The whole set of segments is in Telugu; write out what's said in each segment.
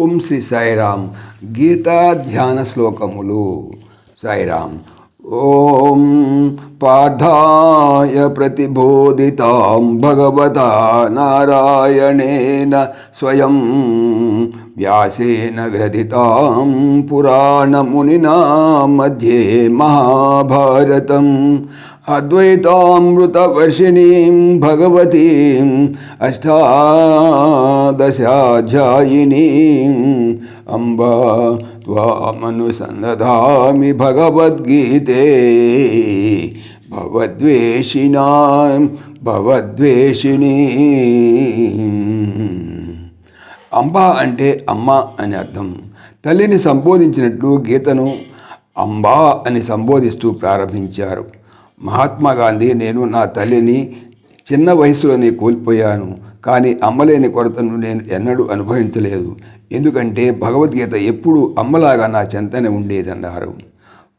ఓం శ్రీ సాయిరామ్ గీతా ధ్యాన శ్లోకములు. సాయిరామ్ ఓం పార్థాయ ప్రతిబోధితాం భగవతా నారాయణేన స్వయం వ్యాసేన గ్రథితాం పురాణమునినా మధ్యే మహాభారతం అద్వైతామృతవర్షిణీం భగవతీం అష్టాదశాధ్యాయినీం అంబా త్వామనుసందధామి భగవద్గీతే. భవద్వేషిణాం భవద్వేషిణీ అంబ అంటే అమ్మ అని అర్థం. తల్లిని సంబోధించినట్లు గీతను అంబా అని సంబోధిస్తూ ప్రారంభించారు. మహాత్మా గాంధీ నేను నా తల్లిని చిన్న వయసులోనే కోల్పోయాను. కానీ అమ్మలేని కొరతను నేను ఎన్నడూ అనుభవించలేదు. ఎందుకంటే భగవద్గీత ఎప్పుడూ అమ్మలాగా నా చెంతనే ఉండేదన్నారు.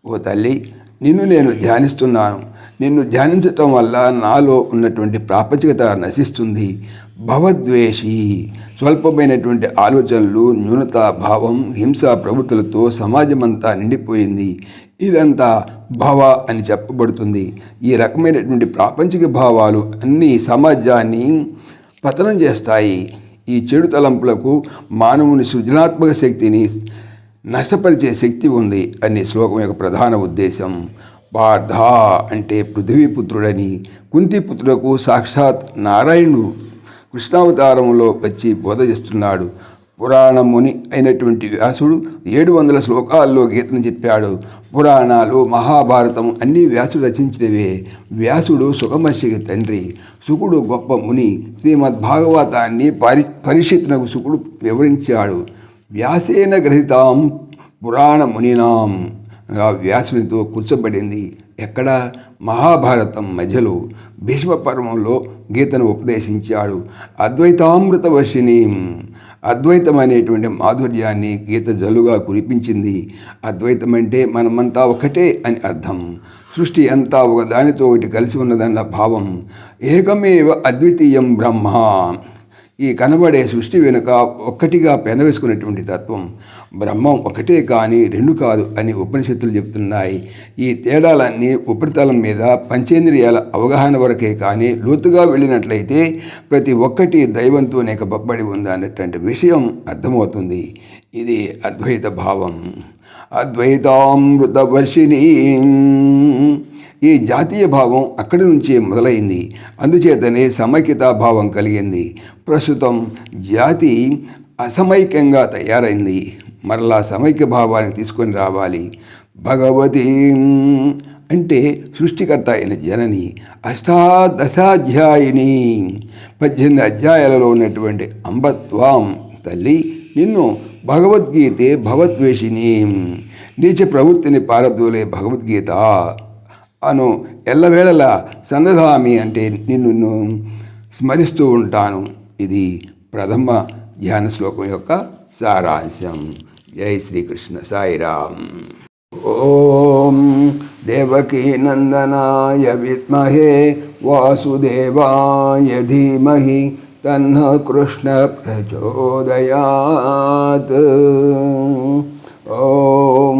ఓ తల్లి నిన్ను నేను ధ్యానిస్తున్నాను. నిన్ను ధ్యానించటం వల్ల నాలో ఉన్నటువంటి ప్రాపంచికత నశిస్తుంది. భవద్వేషి. స్వల్పమైనటువంటి ఆలోచనలు న్యూనత భావం హింస ప్రవృత్తులతో సమాజమంతా నిండిపోయింది. ఇదంతా భవ అని చెప్పబడుతుంది. ఈ రకమైనటువంటి ప్రాపంచిక భావాలు అన్ని సమాజాన్ని పతనం చేస్తాయి. ఈ చెడు తలంపులకు మానవుని సృజనాత్మక శక్తిని నష్టపరిచే శక్తి ఉంది అనే శ్లోకం యొక్క ప్రధాన ఉద్దేశం. పార్థ అంటే పృథ్వీపుత్రుడని కుంతిపుత్రులకు సాక్షాత్ నారాయణుడు కృష్ణావతారంలో వచ్చి బోధ చేస్తున్నాడు. పురాణముని అయినటువంటి వ్యాసుడు ఏడు వందల శ్లోకాల్లో గీతను చెప్పాడు. పురాణాలు మహాభారతం అన్నీ వ్యాసుడు రచించినవే. వ్యాసుడు సుఖమర్షికి తండ్రి. సుకుడు గొప్ప ముని. శ్రీమద్భాగవతాన్ని పరి పరిషత్తునకు సుకుడు వివరించాడు. వ్యాసేన గ్రహితాం పురాణ మునినాం. వ్యాసునితో కూర్చోబడింది. ఎక్కడ? మహాభారతం మధ్యలో. భీష్మ పర్వంలో గీతను ఉపదేశించాడు. అద్వైతామృతవర్షిణి. అద్వైతం అనేటువంటి మాధుర్యాన్ని గీత జలుగా కురిపించింది. అద్వైతం అంటే మనమంతా ఒకటే అని అర్థం. సృష్టి అంతా ఒక దానితో ఒకటి కలిసి ఉన్నదన్న భావం. ఏకమేవ అద్వితీయం బ్రహ్మ. ఈ కనబడే సృష్టి వెనుక ఒక్కటిగా పెనవేసుకున్నటువంటి తత్వం బ్రహ్మం ఒకటే కానీ రెండు కాదు అని ఉపనిషత్తులు చెబుతున్నాయి ఈ తేడాలన్నీ ఉపరితలం మీద పంచేంద్రియాల అవగాహన వరకే కానీ లోతుగా వెళ్ళినట్లయితే ప్రతి ఒక్కటి దైవంతోనే కప్పబడి ఉంది అన్నటువంటి విషయం అర్థమవుతుంది. ఇది అద్వైత భావం. అద్వైతామృతవర్షిణీ ఈ జాతీయ భావం అక్కడి నుంచే మొదలైంది. అందుచేతనే సమైక్యతా భావం కలిగింది. ప్రస్తుతం జాతి అసమైక్యంగా తయారైంది. మరలా సమైక్య భావాన్ని తీసుకొని రావాలి. భగవతి అంటే సృష్టికర్త అయిన జనని అష్టాదశాధ్యాయిని. పద్దెనిమిది అధ్యాయాలలో ఉన్నటువంటి అంబత్వాం తల్లి నిన్ను భగవద్గీతే భగవద్వేషిని నీచ ప్రవృత్తిని పారదోలే భగవద్గీత. అను ఎల్లవేళలా సందధామి అంటే నిన్ను స్మరిస్తూ ఉంటాను. ఇది ప్రథమ ధ్యాన శ్లోకం యొక్క సారాంశం. జై శ్రీకృష్ణ సాయిరామ్. ఓం దేవకీ నందనాయ విద్మహే వాసుదేవాయ ధీమహి తన్న కృష్ణ ప్రచోదయాత్. ఓం